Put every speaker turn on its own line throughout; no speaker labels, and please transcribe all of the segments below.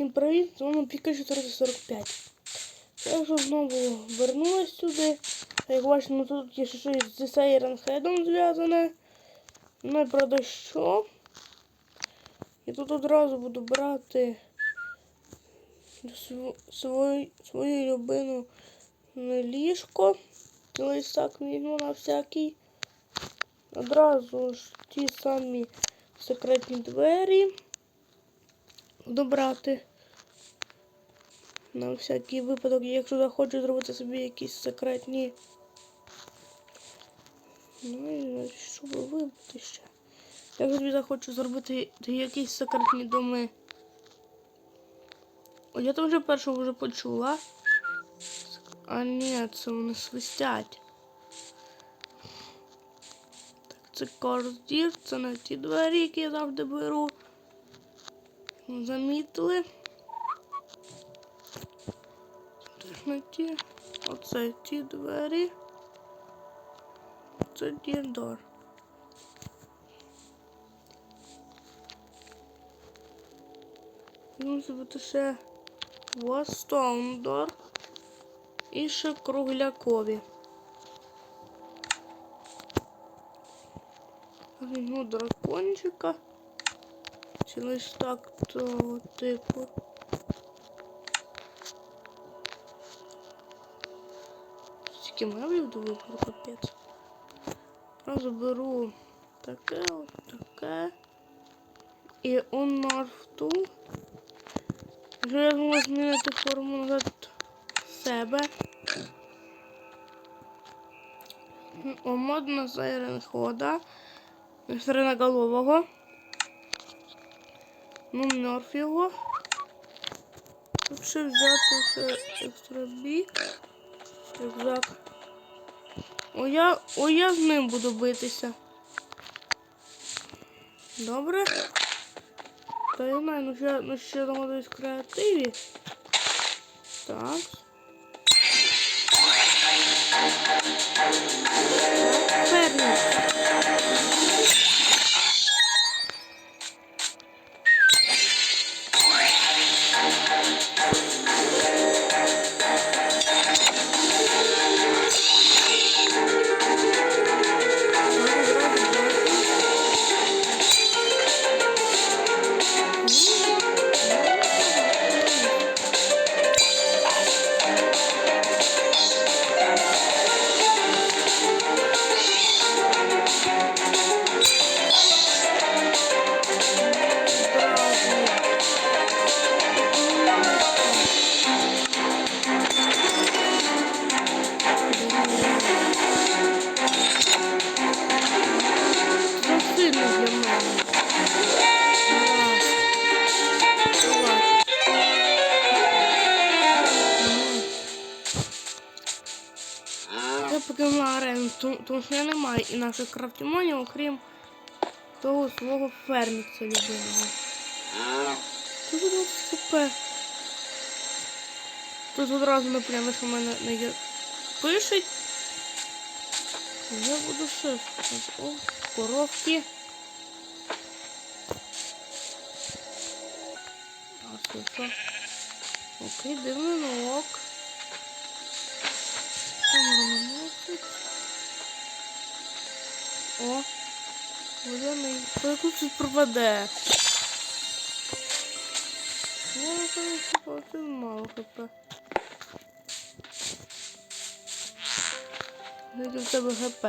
Всім привіт, з вами Піка 445. Я знову вернулась сюди. Як бачите, ну тут є щось з Сейрен Хедом зв'язане. Ну і правда що. І тут одразу буду брати св- свою, свою любину ліжко. Лисак візьму на всякий. Одразу ж ті самі секретні двері добрати. На всякий випадок, якщо захочу зробити собі якісь секретні. Ну і щоб вибити ще. Я собі захочу зробити якісь секретні доми. О, я там вже першого вже почула. А ні, це вони свистять. Так, це кордір, це на ті двері, які я завжди беру. Замітили. На ті. Оце ті двері. Це дідор. Мусить бути ще Востоундор і ще круглякові. Ну, дракончика. Чи лиш так того типу. Стільки до вибору, капець. Одразу беру таке, таке. І он нафту. Вже я зможу змінити форму назад себе. О, модна сайрен хода. Сиреноголового. Ну, мертв його. Ще взяти ще екстра бік. Рюкзак. О, я, о, я з ним буду битися. Добре. Та я знаю, ну ще, ну ще десь креативі. Так. Перший. Інакших крафтімонів, окрім того свого фермікса любимого. Тут 20 хп. Тут одразу напрямо, що мене не. Пишуть. Я буду ще. О, коровки. А що? Окей, дивно ок. О, водяний. Яку тут пропаде? Ну, це це мало хп. Скільки в тебе хп?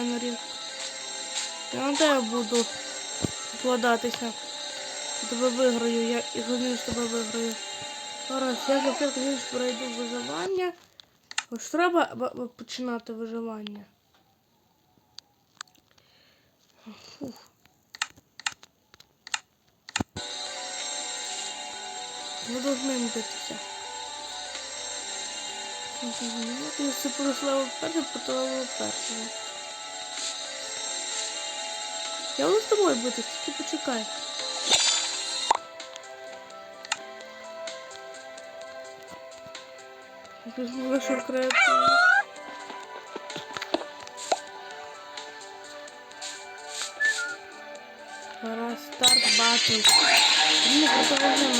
Фенерів. Я на тебе буду вкладатися. Тебе виграю, я і розумію, що тебе виграю. Зараз я звісно, пройду виживання. Ось треба починати виживання. Фух. Ми должны битися. Я це пройшла перше, потім першого. Я буду з тобою битись, тільки почекай. Якось вийшов креативно. Зараз старт батл. Ні, це вже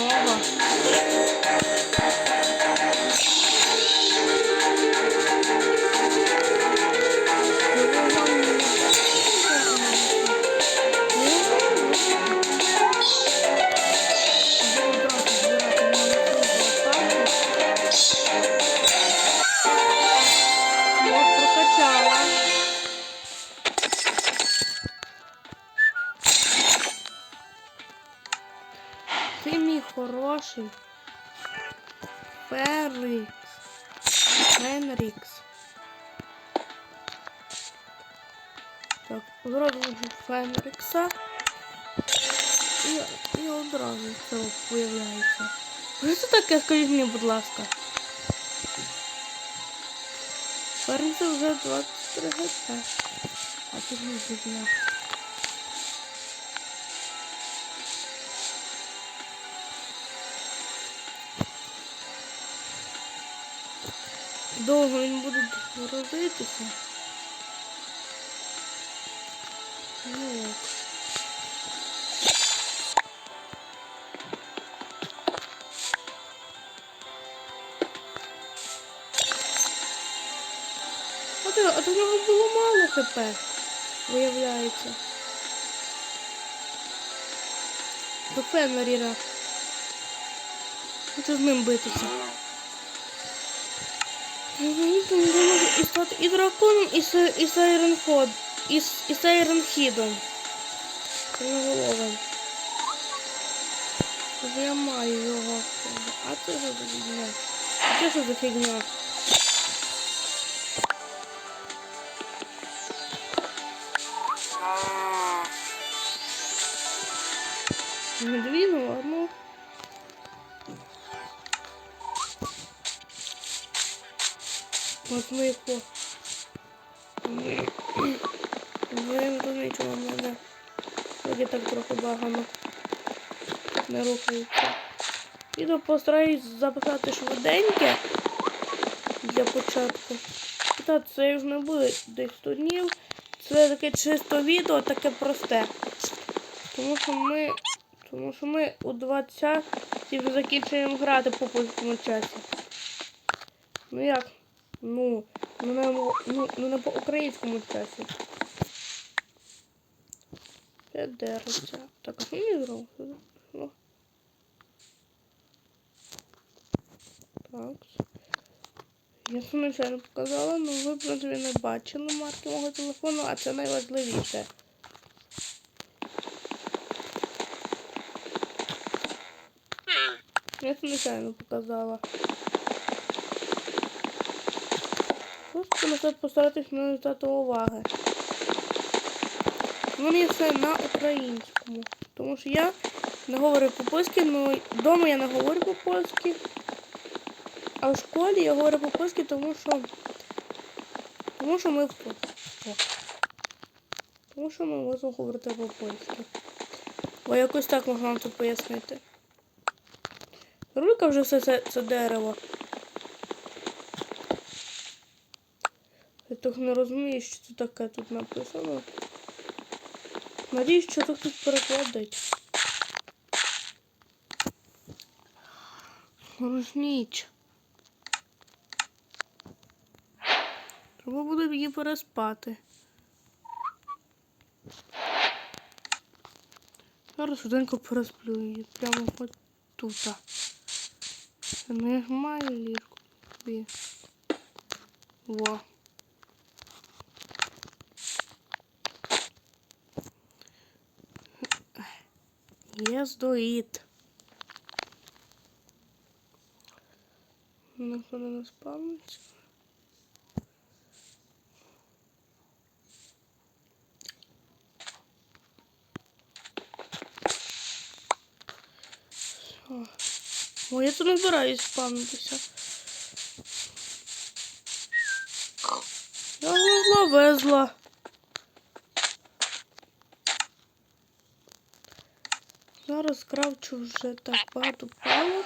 хороший. Феррикс. Фенрікс. Так, одразу вижу Фенрікса. І, і одразу це появляється. Що це таке, скажіть мені, будь ласка. Феррікса вже 23 гп. А тут не видно. Довго він буде розитися. Ну, от. То, в нього було мало хп, виявляється. До Фенріра. Хочу з ним битися. Мені там може і стати і драконом, і, і Сайренход, і, і Сайренхідом. Кривоголовим. Тобто я маю його. А це що за фігня? А це що за фігня? От ми по... Вирим до нічого в мене. Тоді так трохи багано. Не рухається. Відео постараюсь записати швиденьке для початку. І Так, це вже не буде десь 100 днів. Це таке чисто відео, таке просте. Тому що ми. Тому що ми у 20 вже закінчуємо грати по польському часі. Ну як? Ну, ну не, ну, ну не по українському часі. Піддержиться. Так, а що мені зробити? Ну. Так. Я це показала, але ви, в принципі, не бачили марки мого телефону, а це найважливіше. Я це показала. Просто це постаратись не звертати уваги. У мене все на українському. Тому що я не говорю по-польськи, ну вдома я не говорю по-польськи. А в школі я говорю по-польськи, тому що. Тому що ми в О. Тому що ми можемо говорити по-польськи. Бо якось так можна вам це пояснити. Рулька вже все це, це дерево. Так не розумію, що це таке тут написано. Надіюсь, що тут тут перекладить. Рушніч. Треба буде її переспати. Зараз швиденько пересплю її. Прямо от тут. Не маю ліжку. Во. Єздоїд. Ніхто не спавниться. О, О, я тут не збираюсь спавнитися. Я везла, везла. Зараз кравчу вже так багато палок.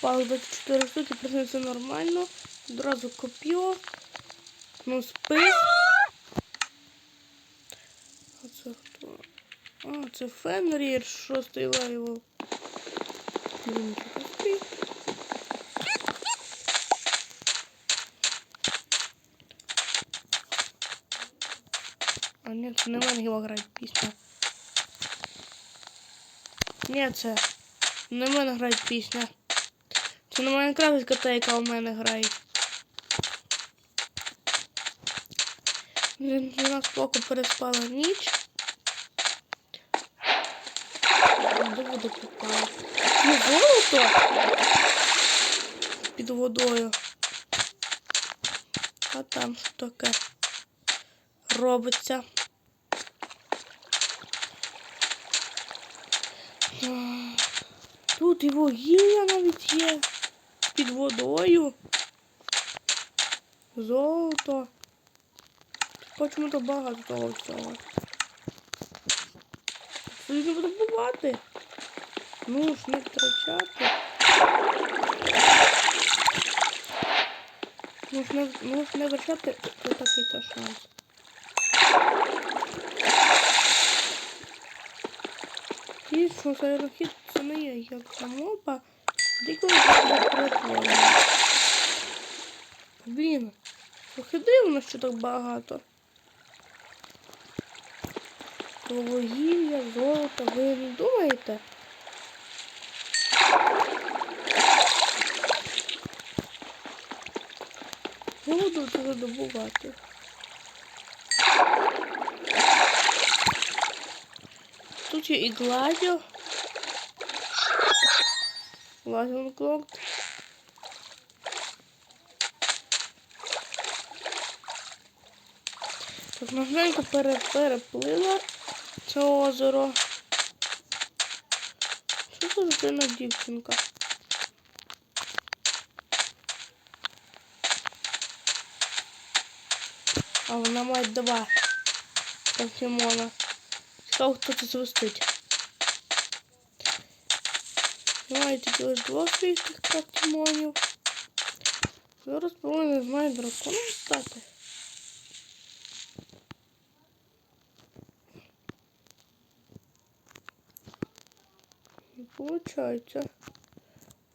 Палок 24 штуки, принципі, нормально. Одразу коп'ю. Ну, спис. А це хто? А, це Фенрір, шостий левел. Блін, чого А ні, це не в його грає пісня. Ні, це не в мене грає пісня. Це не Майнкрафт кота, яка у мене грає. Він у нас поки переспала ніч. Де буде попала? Ну, золото під водою. А там що таке робиться? Тут і вугілля навіть є під водою. Золото. Почему-то багато того всього. Потрібно буде бувати. Ну ж не втрачати. Ну ж не, ну не втрачати то такий то шанс. Сайрохід це не є як та моба, тільки буде перетворення. Блін, трохи дивно, що так багато. Вугілля, золото, ви не думаєте? Буду цього добувати. Тут є і гладіо. Гладіо клокт. Так, можненько пере, переплила це озеро. Що це за дивна дівчинка? А вона має два покемона. Цікаво, хто це звестить. Має тільки лише двох своїх тих покемонів. Зараз знає драконом стати. Не получается.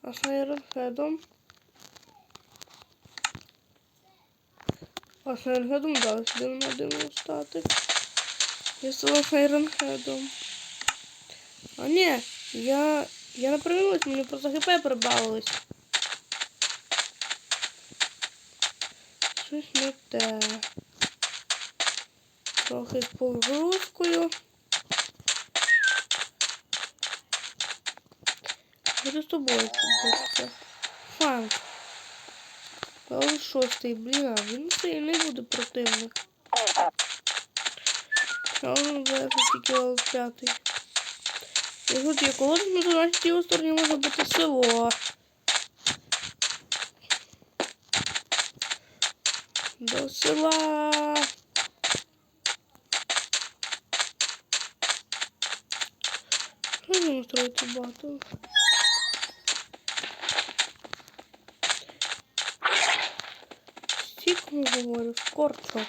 А с Айронхедом? А з Айронхедом, да, сюди вона дивно стати. Я стала з Айронхедом. А ні, я... Я не привилась, мені просто хп прибавилось. Щось не те. Трохи з погрузкою. Буду з тобою побитися. Фанк. Але шостий, блін, а він сильний буде противник. А він буде тільки п'ятий. І тут є колодець, на його стороні може бути село. До села. Що будемо строїти батл? Стільки говорю, скорчо.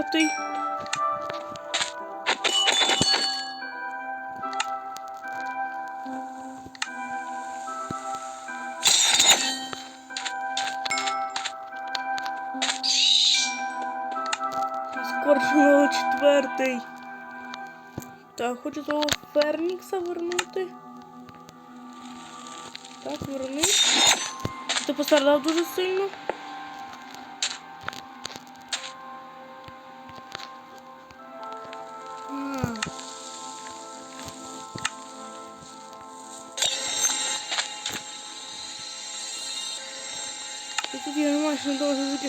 Четвертий. Скорше четвертий. Так, хочу того Фернікса вернути. Так, верни. Ти пострадав дуже сильно.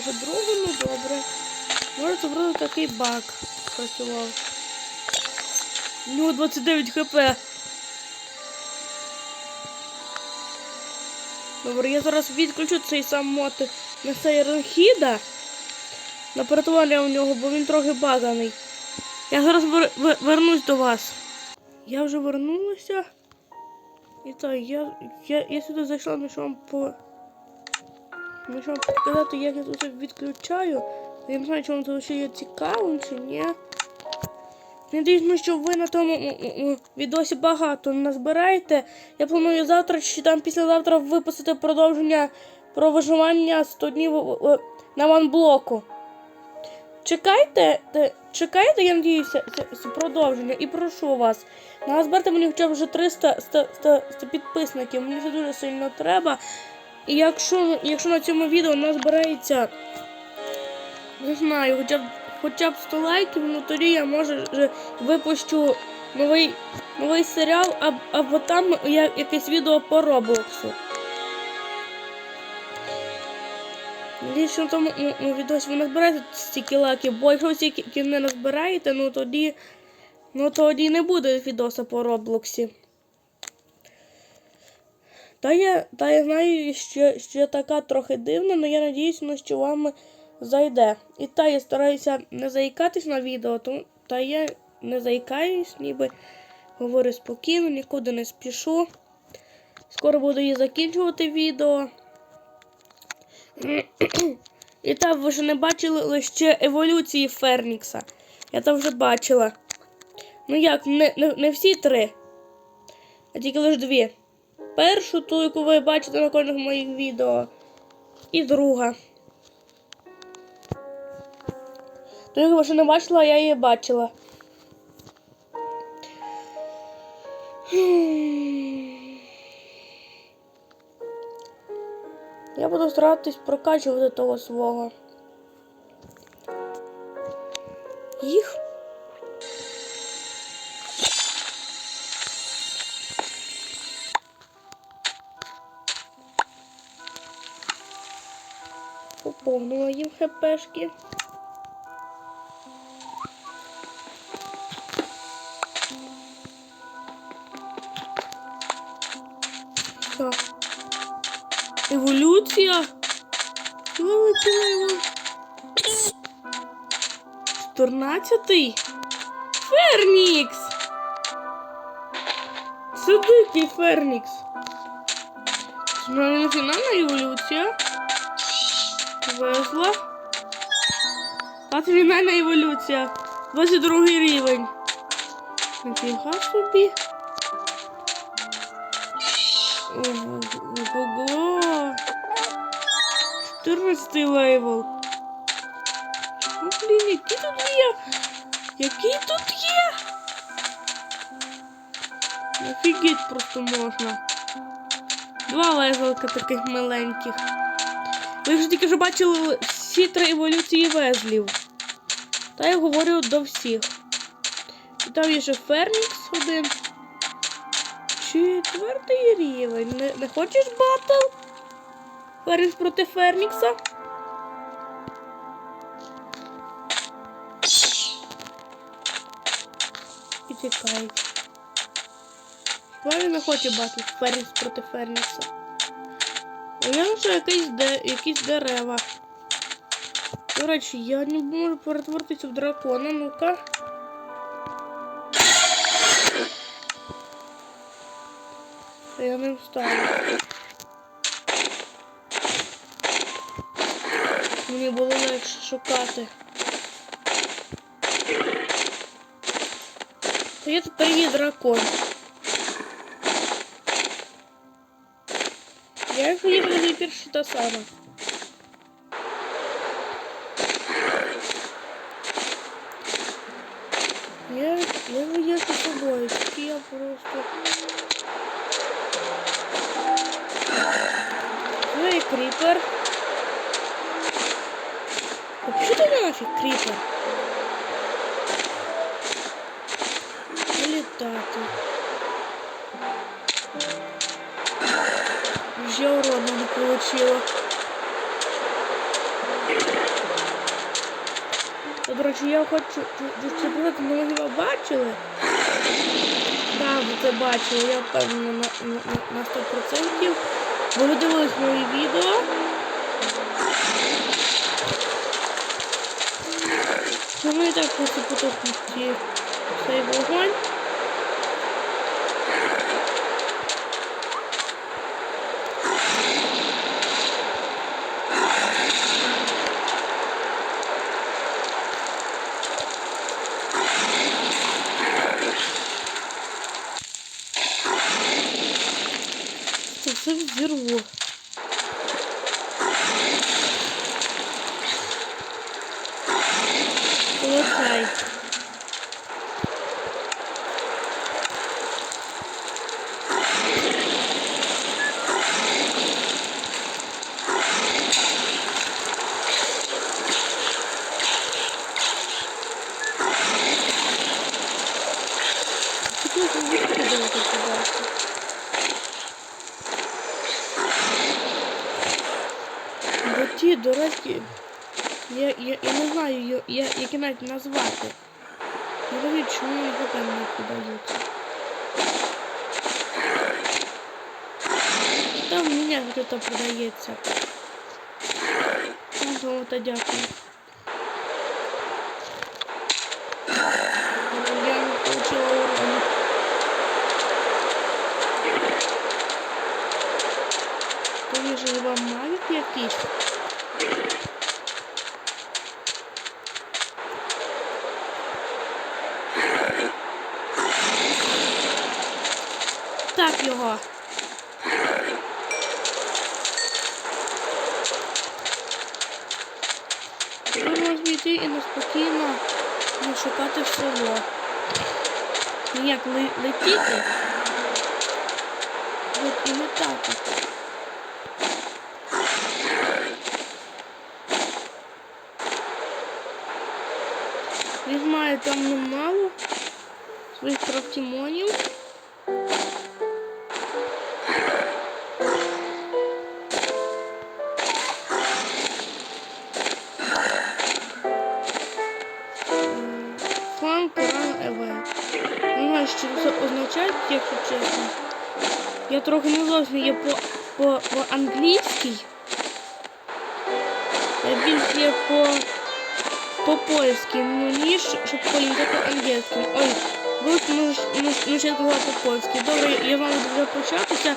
Що того другу, ну добре. Може це такий баг працював. У нього 29 хп. Добре, я зараз відключу цей сам мод на цей Ренхіда. На перетворення у нього, бо він трохи баганий. Я зараз вер... вер- вернусь до вас. Я вже вернулася. І так, я, я, я сюди зайшла, ну що вам по. Що вам показати, як я тут відключаю. Я не знаю, чи вам це ще є цікавим чи ні. Надіюсь, що ви на тому відосі багато назбираєте. Я планую завтра чи там післязавтра випустити продовження про виживання 100 днів е, е, на ванблоку. Чекайте, чекайте, я надіюся, продовження і прошу вас. Назберте мені хоча б вже 300 100, 100, 100 підписників. Мені це дуже сильно треба. І якщо, якщо на цьому відео назбирається, не знаю, хоча б хоча б 100 лайків, ну тоді я може випущу новий, новий серіал, або, або там я, якесь відео по Роблоксу. Надіюсь, що на тому м, м, відосі ви назбираєте стільки лайків, бо якщо стільки не назбираєте, ну тоді, ну тоді не буде відоса по Роблоксі. Та я, та я знаю, що, що така трохи дивна, але я надіюсь, що вам зайде. І та я стараюся не заїкатись на відео, тому та я не заїкаюсь, ніби говорю спокійно, нікуди не спішу. Скоро буду і закінчувати відео. І так, ви ж не бачили лише еволюції Фернікса. Я там вже бачила. Ну як, не, не, не всі три, а тільки лише дві. Першу, ту, яку ви бачите на кожних моїх відео. І друга. Ту, яку ви ще не бачила, я її бачила. Я буду старатись прокачувати того свого. Так. Еволюція. Великий 14-й. Фернікс. Це дикий Фернікс. Це фінальна еволюція. Везла. А це фінальна еволюція. 22 рівень. Нафіга собі. Ого. 14 левел. Ну, блін, які тут є? Які тут є? Офігеть просто можна. Два левелка таких маленьких. Ви ж тільки що бачили всі три еволюції везлів. Та я говорю до всіх. І там є ще Фернікс один. Четвертий рівень. Не, не хочеш батл? Фернікс проти Фернікса? І тікай. Хіба він не хоче батл Фернікс проти Фернікса? Уявно, що якісь, де, якісь дерева. До я не могу перетворитися в дракона, ну-ка. Я не встану. Мені було легше шукати. Та я дракон. Я їх не перші та сама. З я просто... Ну і кріпер. А що ти нафіг кріпер? Літати. Вже урона не получила. Речі, я хочу але ви бачили? Ви це бачили, я впевнена на, на, на, на 100%. Ви дивились мої відео. Ну і так просто потопити цей вогонь. Це все взірву. Полицай. Чого ж ви відкидаєте подальше? Бо ті дорослі, я, я, я не знаю, я, я, які навіть назвати. Не розумію, чому його там не подаються. Там в мене где-то продається. Ну, то дякую. Я не получила урону. Ж вам мавік якийсь. Так його. Йти і неспокійно не шукати село. Ніяк летіти. От і летати. Він має там немало своїх крафтімонів. Фланк ран евент. Не знаю, що це означає, якщо чесно. Я трохи не зовсім є по, по, по. Я більш є по по польськи, ну ніж щоб по англійському. Ой, ви ну, ну, ну, по польськи. Добре, я вами вже початися.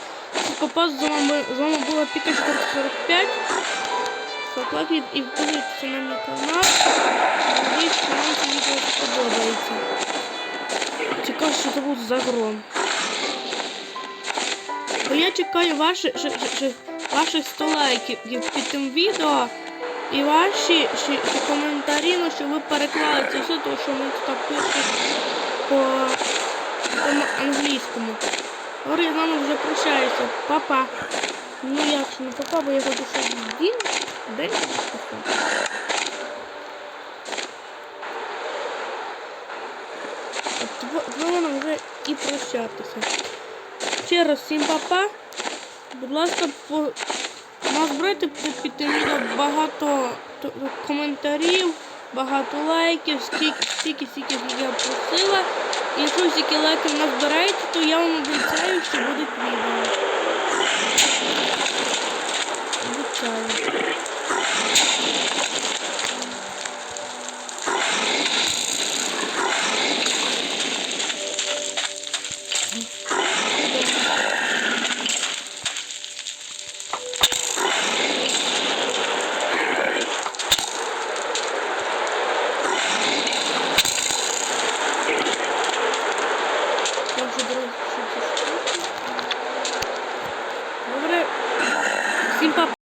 Попав з вами з вами була Піка 445. Заплатіть і впишіться на мій канал. Надіюсь, що вам це відео сподобається. Цікаво, що це за гром. Бо я чекаю ш, ваших 100 лайків під тим відео. І ваші ще, ще коментарі, ну, що ви переклали це все, тому що ми тут пишуть по, англійському. Говорю, з вами вже прощаюся. Папа. Ну як ж не папа, бо я хочу ще день, день. От вже і прощатися. Ще раз всім папа. Будь ласка, по... Назбирайте під відео багато коментарів, багато лайків, стільки, стільки як я просила. І якщо стільки лайків назбираєте, то я вам обіцяю, що будуть відео. Обіцяю.